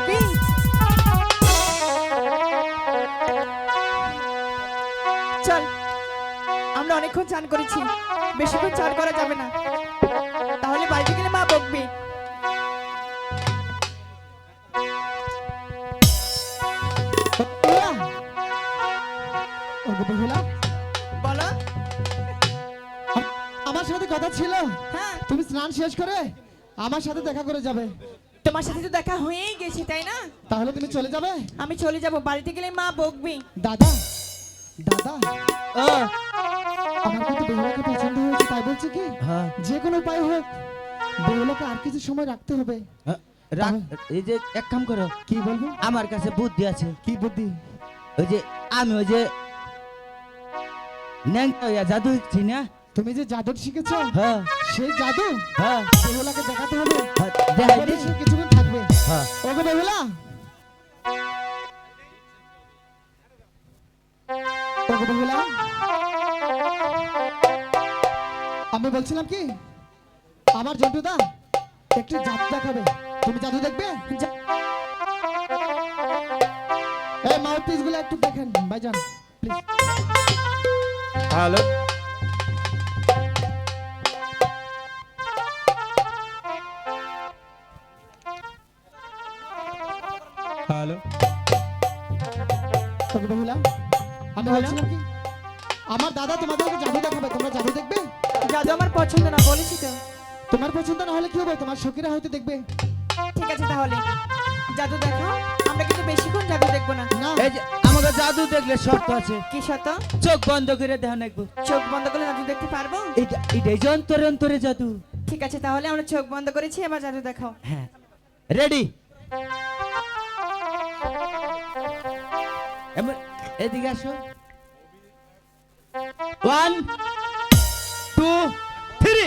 দেবে চল আমরা অনেকক্ষণ চান করেছি। বেশিক্ষণ চান করা যাবে না। তাহলে বাড়িতে গেলে মা বকবে। আমার সাথে কথা ছিল। হ্যাঁ। তুমি স্নান শেষ করে আমার সাথে দেখা করে যাবে। তোমার সাথে তো দেখা হয়েই গেছে তাই না? তাহলে তুমি চলে যাবে? আমি চলে যাব বাড়িতে গেলে মা বকবে। দাদা দাদা। আমার কিন্তু বেহুলাকে পছন্দ হয়েছে তাই বলছে কি? হ্যাঁ যে কোনো উপায় হোক বেহুলাকে আর কিছু সময় রাখতে হবে। হ্যাঁ, এই যে এক কাম করো। কি বলব? আমার কাছে বুদ্ধি আছে। কি বুদ্ধি? ওই যে আমি ওই যে ন্যাংটা জাদু তুমি যে জাদু শিখেছো হ্যাঁ। সেই জাদু হ্যাঁ। বেহুলাকে দেখাতে হবে। হ্যাঁ, ওগো বেহুলা ওগো বেহুলা আমি বলছিলাম কি আমার জন্টুদা একটু জাদু দেখাবে। তুমি জাদু দেখবে? এই মাউথ পিসগুলো একটু দেখেন ভাইজান প্লিজ হ্যালো। হ্যালো। বেহুলা আমি বলছিলাম কি আমার দাদা তোমাদেরকে জাদু দেখাবে তোমরা জাদু দেখবে? জাদু আমার পছন্দ না বলেছি তো। তোমার পছন্দ না হলে কি হবে? তোমার সখীরা হয়তো দেখবে। ঠিক আছে তাহলে জাদু দেখাও। আমরা কিন্তু বেশিক্ষণ জাদু দেখব না। না। এই যে আমাকে জাদু দেখলে শর্ত আছে। কি সত চোখ বন্ধ করে দেখা নাকবো চোখ বন্ধ করলে জাদু দেখতে পারব? এটা এটাই যে অন্তরে অন্তরে জাদু। ঠিক আছে তাহলে আমরা চোখ বন্ধ করেছি এবার জাদু দেখাও। হ্যাঁ। রেডি এদিকে আসো। One two three